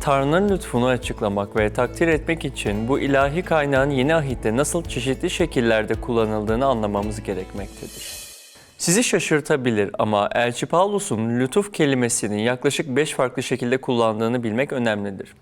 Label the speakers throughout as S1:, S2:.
S1: Tanrı'nın lütfunu açıklamak ve takdir etmek için bu ilahi kaynağın yeni ahitte nasıl çeşitli şekillerde kullanıldığını anlamamız gerekmektedir. Sizi şaşırtabilir ama Elçi Pavlus'un lütuf kelimesini yaklaşık 5 farklı şekilde kullandığını bilmek önemlidir.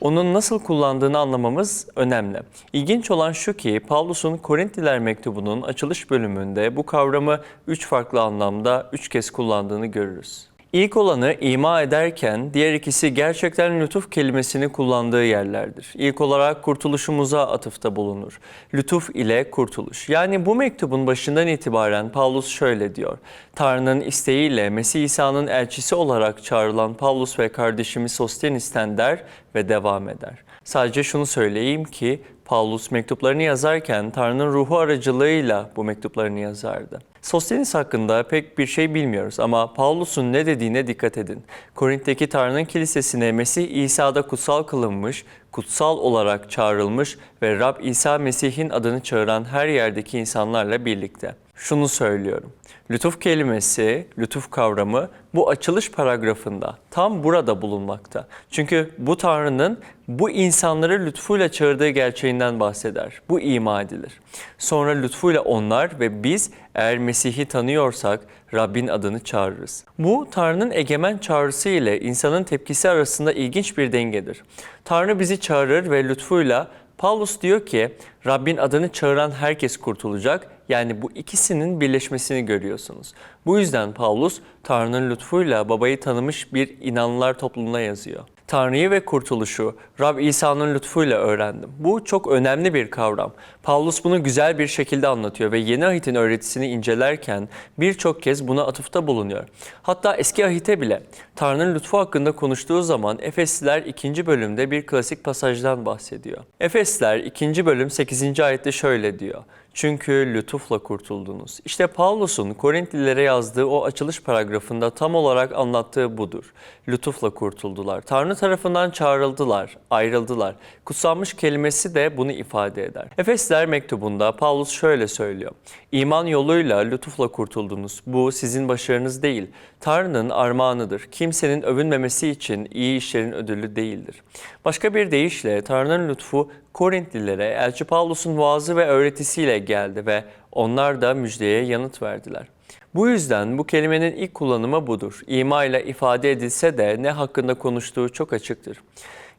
S1: Onun nasıl kullandığını anlamamız önemli. İlginç olan şu ki Pavlus'un Korintliler mektubunun açılış bölümünde bu kavramı üç farklı anlamda üç kez kullandığını görürüz. İlk olanı ima ederken diğer ikisi gerçekten lütuf kelimesini kullandığı yerlerdir. İlk olarak kurtuluşumuza atıfta bulunur. Lütuf ile kurtuluş. Yani bu mektubun başından itibaren Pavlus şöyle diyor. Tanrı'nın isteğiyle Mesih İsa'nın elçisi olarak çağrılan Pavlus ve kardeşimiz Sostenis'ten der ve devam eder. Sadece şunu söyleyeyim ki Pavlus mektuplarını yazarken Tanrı'nın ruhu aracılığıyla bu mektuplarını yazardı. Sostenis hakkında pek bir şey bilmiyoruz ama Pavlus'un ne dediğine dikkat edin. Korint'teki Tanrı'nın kilisesine Mesih İsa'da kutsal kılınmış, kutsal olarak çağrılmış ve Rab İsa Mesih'in adını çağıran her yerdeki insanlarla birlikte. Şunu söylüyorum. Lütuf kelimesi, lütuf kavramı bu açılış paragrafında tam burada bulunmakta. Çünkü bu Tanrı'nın bu insanları lütfuyla çağırdığı gerçeğinden bahseder. Bu ima edilir. Sonra lütfuyla onlar ve biz eğer Mesih'i tanıyorsak Rabbin adını çağırırız. Bu Tanrı'nın egemen çağrısı ile insanın tepkisi arasında ilginç bir dengedir. Tanrı bizi çağırır ve lütfuyla Paulus diyor ki Rabbin adını çağıran herkes kurtulacak. Yani bu ikisinin birleşmesini görüyorsunuz. Bu yüzden Paulus Tanrı'nın lütfuyla babayı tanımış bir inanlılar topluluğuna yazıyor. Tanrı'yı ve kurtuluşu Rab İsa'nın lütfuyla öğrendim. Bu çok önemli bir kavram. Paulus bunu güzel bir şekilde anlatıyor ve Yeni Ahit'in öğretisini incelerken birçok kez buna atıfta bulunuyor. Hatta Eski Ahit'e bile Tanrı'nın lütfu hakkında konuştuğu zaman Efesliler 2. bölümde bir klasik pasajdan bahsediyor. Efesliler 2. bölüm 8. ayette şöyle diyor. Çünkü lütufla kurtuldunuz. İşte Pavlus'un Korintlilere yazdığı o açılış paragrafında tam olarak anlattığı budur. Lütufla kurtuldular. Tanrı tarafından çağrıldılar, ayrıldılar. Kutsanmış kelimesi de bunu ifade eder. Efesler mektubunda Paulus şöyle söylüyor. İman yoluyla lütufla kurtuldunuz. Bu sizin başarınız değil. Tanrı'nın armağanıdır. Kimsenin övünmemesi için iyi işlerin ödülü değildir. Başka bir deyişle Tanrı'nın lütfu Korintlilere Elçi Pavlus'un vaazı ve öğretisiyle geldi ve onlar da müjdeye yanıt verdiler. Bu yüzden bu kelimenin ilk kullanımı budur. İma ile ifade edilse de ne hakkında konuştuğu çok açıktır.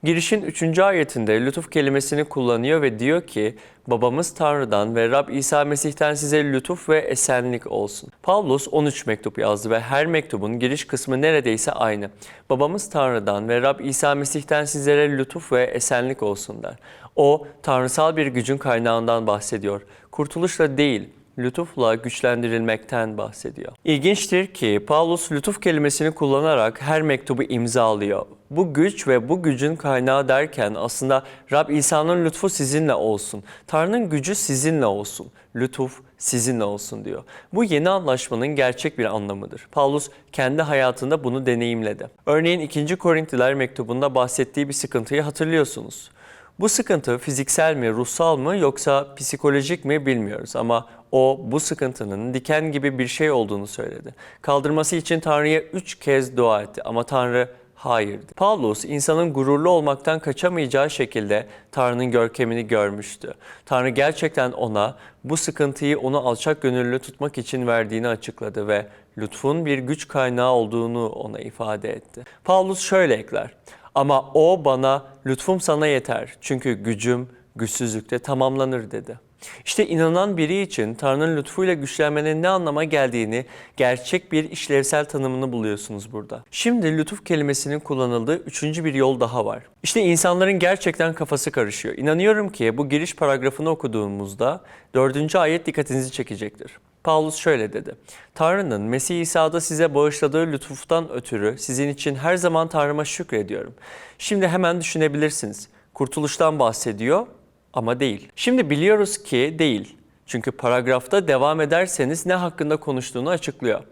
S1: Girişin 3. ayetinde lütuf kelimesini kullanıyor ve diyor ki babamız Tanrı'dan ve Rab İsa Mesih'ten size lütuf ve esenlik olsun. Pavlus 13 mektup yazdı ve her mektubun giriş kısmı neredeyse aynı. Babamız Tanrı'dan ve Rab İsa Mesih'ten sizlere lütuf ve esenlik olsun der. O tanrısal bir gücün kaynağından bahsediyor. Kurtuluşla değil, lütufla güçlendirilmekten bahsediyor. İlginçtir ki Paulus lütuf kelimesini kullanarak her mektubu imzalıyor. Bu güç ve bu gücün kaynağı derken aslında Rab İsa'nın lütfu sizinle olsun. Tanrı'nın gücü sizinle olsun. Lütuf sizinle olsun diyor. Bu yeni anlaşmanın gerçek bir anlamıdır. Paulus kendi hayatında bunu deneyimledi. Örneğin 2. Korintliler mektubunda bahsettiği bir sıkıntıyı hatırlıyorsunuz. Bu sıkıntı fiziksel mi, ruhsal mı yoksa psikolojik mi bilmiyoruz ama o bu sıkıntının diken gibi bir şey olduğunu söyledi. Kaldırması için Tanrı'ya üç kez dua etti ama Tanrı hayırdı. Paulus insanın gururlu olmaktan kaçamayacağı şekilde Tanrı'nın görkemini görmüştü. Tanrı gerçekten ona bu sıkıntıyı onu alçak gönüllü tutmak için verdiğini açıkladı ve lütfun bir güç kaynağı olduğunu ona ifade etti. Paulus şöyle ekler. Ama o bana lütfum sana yeter çünkü gücüm güçsüzlükte tamamlanır dedi. İşte inanan biri için Tanrı'nın lütfuyla güçlenmenin ne anlama geldiğini gerçek bir işlevsel tanımını buluyorsunuz burada. Şimdi lütuf kelimesinin kullanıldığı üçüncü bir yol daha var. İşte insanların gerçekten kafası karışıyor. İnanıyorum ki bu giriş paragrafını okuduğumuzda dördüncü ayet dikkatinizi çekecektir. Paulus şöyle dedi. Tanrı'nın Mesih İsa'da size bağışladığı lütuftan ötürü sizin için her zaman Tanrı'ma şükrediyorum. Şimdi hemen düşünebilirsiniz. Kurtuluştan bahsediyor ama değil. Şimdi biliyoruz ki değil. Çünkü paragrafta devam ederseniz ne hakkında konuştuğunu açıklıyor.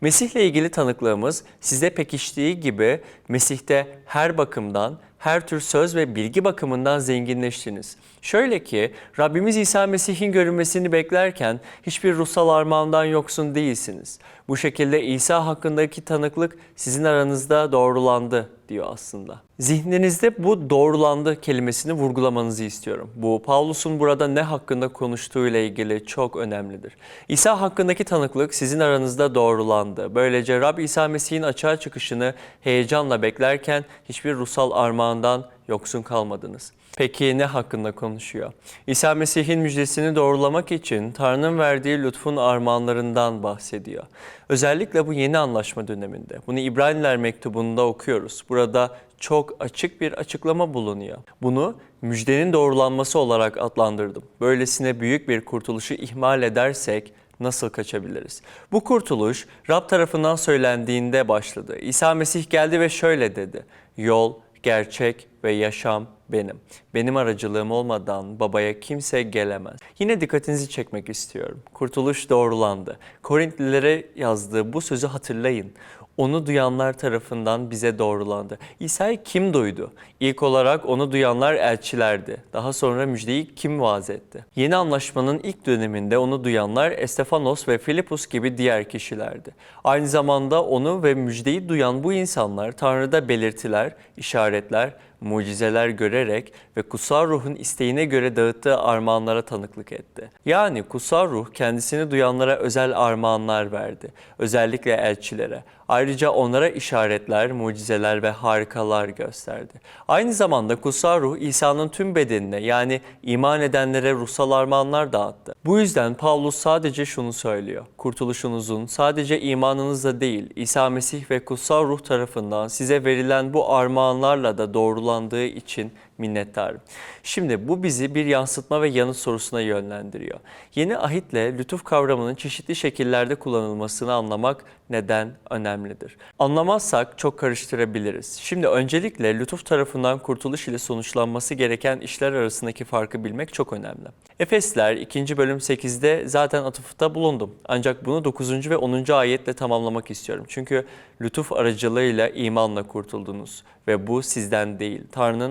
S1: Mesih'le ilgili tanıklığımız size pekiştiği gibi Mesih'te her bakımdan, her tür söz ve bilgi bakımından zenginleştiniz. Şöyle ki Rabbimiz İsa Mesih'in görünmesini beklerken hiçbir ruhsal armağandan yoksun değilsiniz. Bu şekilde İsa hakkındaki tanıklık sizin aranızda doğrulandı diyor aslında. Zihninizde bu doğrulandı kelimesini vurgulamanızı istiyorum. Bu Pavlus'un burada ne hakkında konuştuğuyla ilgili çok önemlidir. İsa hakkındaki tanıklık sizin aranızda doğrulandı. Böylece Rab İsa Mesih'in açığa çıkışını heyecanla beklerken hiçbir ruhsal armağandan yoksun kalmadınız. Peki ne hakkında konuşuyor? İsa Mesih'in müjdesini doğrulamak için Tanrı'nın verdiği lütfun armağanlarından bahsediyor. Özellikle bu yeni anlaşma döneminde. Bunu İbraniler mektubunda okuyoruz. Burada çok açık bir açıklama bulunuyor. Bunu müjdenin doğrulanması olarak adlandırdım. Böylesine büyük bir kurtuluşu ihmal edersek nasıl kaçabiliriz? Bu kurtuluş Rab tarafından söylendiğinde başladı. İsa Mesih geldi ve şöyle dedi. Yol, gerçek ve yaşam benim. Benim aracılığım olmadan babaya kimse gelemez. Yine dikkatinizi çekmek istiyorum. Kurtuluş doğrulandı. Korintlilere yazdığı bu sözü hatırlayın. Onu duyanlar tarafından bize doğrulandı. İsa'yı kim duydu? İlk olarak onu duyanlar elçilerdi. Daha sonra müjdeyi kim vaaz etti? Yeni anlaşmanın ilk döneminde onu duyanlar Estefanos ve Filipus gibi diğer kişilerdi. Aynı zamanda onu ve müjdeyi duyan bu insanlar Tanrı'da belirtiler, işaretler, mucizeler görerek ve kutsal ruhun isteğine göre dağıttığı armağanlara tanıklık etti. Yani kutsal ruh kendisini duyanlara özel armağanlar verdi. Özellikle elçilere. Ayrıca onlara işaretler, mucizeler ve harikalar gösterdi. Aynı zamanda kutsal ruh İsa'nın tüm bedenine yani iman edenlere ruhsal armağanlar dağıttı. Bu yüzden Paulus sadece şunu söylüyor. Kurtuluşunuzun sadece imanınızla değil, İsa Mesih ve kutsal ruh tarafından size verilen bu armağanlarla da doğrulandığı için minnettarım. Şimdi bu bizi bir yansıtma ve yanıt sorusuna yönlendiriyor. Yeni ahitle lütuf kavramının çeşitli şekillerde kullanılmasını anlamak neden önemlidir? Anlamazsak çok karıştırabiliriz. Şimdi öncelikle lütuf tarafından kurtuluş ile sonuçlanması gereken işler arasındaki farkı bilmek çok önemli. Efesler 2. bölüm 8'de zaten atıfta bulundum. Ancak bunu 9. ve 10. ayetle tamamlamak istiyorum. Çünkü lütuf aracılığıyla imanla kurtuldunuz ve bu sizden değil. Tanrı'nın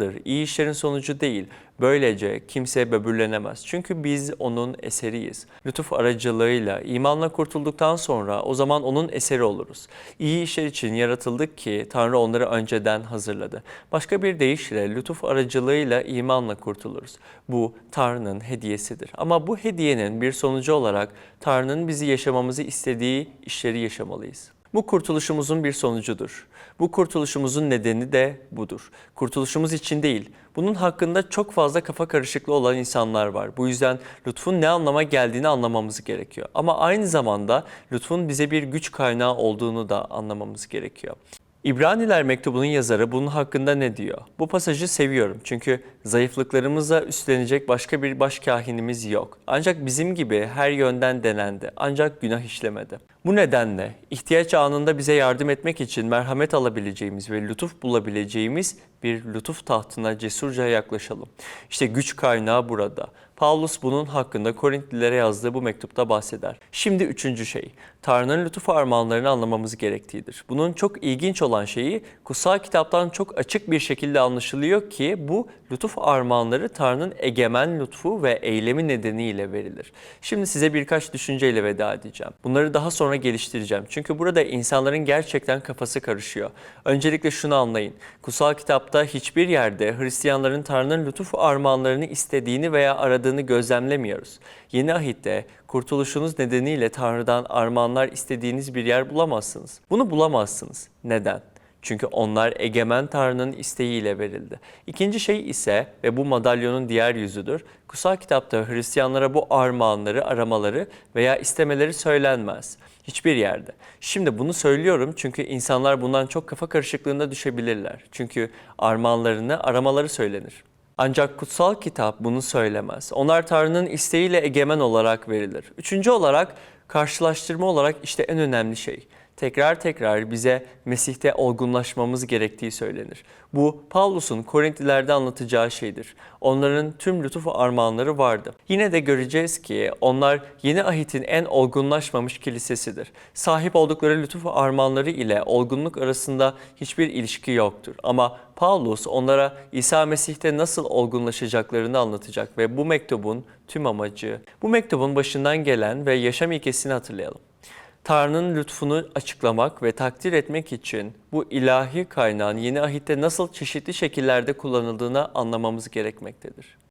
S1: armağanıdır. İyi işlerin sonucu değil. Böylece kimse böbürlenemez. Çünkü biz onun eseriyiz. Lütuf aracılığıyla imanla kurtulduktan sonra o zaman onun eseri oluruz. İyi işler için yaratıldık ki Tanrı onları önceden hazırladı. Başka bir deyişle lütuf aracılığıyla imanla kurtuluruz. Bu Tanrı'nın hediyesidir. Ama bu hediyenin bir sonucu olarak Tanrı'nın bizi yaşamamızı istediği işleri yaşamalıyız. Bu kurtuluşumuzun bir sonucudur. Bu kurtuluşumuzun nedeni de budur. Kurtuluşumuz için değil, bunun hakkında çok fazla kafa karışıklığı olan insanlar var. Bu yüzden lütfun ne anlama geldiğini anlamamız gerekiyor. Ama aynı zamanda lütfun bize bir güç kaynağı olduğunu da anlamamız gerekiyor. İbraniler mektubunun yazarı bunun hakkında ne diyor? Bu pasajı seviyorum çünkü zayıflıklarımıza üstlenecek başka bir başkahinimiz yok. Ancak bizim gibi her yönden denendi ancak günah işlemedi. Bu nedenle ihtiyaç anında bize yardım etmek için merhamet alabileceğimiz ve lütuf bulabileceğimiz bir lütuf tahtına cesurca yaklaşalım. İşte güç kaynağı burada. Paulus bunun hakkında Korintlilere yazdığı bu mektupta bahseder. Şimdi üçüncü şey, Tanrı'nın lütuf armağanlarını anlamamız gerektiğidir. Bunun çok ilginç olan şeyi kutsal kitaptan çok açık bir şekilde anlaşılıyor ki bu lütuf armağanları Tanrı'nın egemen lütfu ve eylemi nedeniyle verilir. Şimdi size birkaç düşünceyle veda edeceğim. Bunları daha sonra geliştireceğim. Çünkü burada insanların gerçekten kafası karışıyor. Öncelikle şunu anlayın. Kutsal kitapta hiçbir yerde Hristiyanların Tanrı'nın lütuf armağanlarını istediğini veya aradığını gözlemlemiyoruz. Yeni ahitte kurtuluşunuz nedeniyle Tanrı'dan armağanlar istediğiniz bir yer bulamazsınız. Bunu bulamazsınız. Neden? Çünkü onlar egemen Tanrı'nın isteğiyle verildi. İkinci şey ise ve bu madalyonun diğer yüzüdür. Kutsal kitapta Hristiyanlara bu armağanları aramaları veya istemeleri söylenmez. Hiçbir yerde. Şimdi bunu söylüyorum çünkü insanlar bundan çok kafa karışıklığına düşebilirler. Çünkü armağanlarını aramaları söylenir. Ancak kutsal kitap bunu söylemez. Onlar Tanrı'nın isteğiyle egemen olarak verilir. Üçüncü olarak karşılaştırma olarak işte en önemli şey. Tekrar tekrar bize Mesih'te olgunlaşmamız gerektiği söylenir. Bu Pavlus'un Korintlilerde anlatacağı şeydir. Onların tüm lütuf armağanları vardı. Yine de göreceğiz ki onlar yeni ahitin en olgunlaşmamış kilisesidir. Sahip oldukları lütuf armağanları ile olgunluk arasında hiçbir ilişki yoktur. Ama Paulus onlara İsa Mesih'te nasıl olgunlaşacaklarını anlatacak ve bu mektubun tüm amacı, bu mektubun başından gelen ve yaşam ilkesini hatırlayalım. Tanrı'nın lütfunu açıklamak ve takdir etmek için bu ilahi kaynağın yeni ahitte nasıl çeşitli şekillerde kullanıldığını anlamamız gerekmektedir.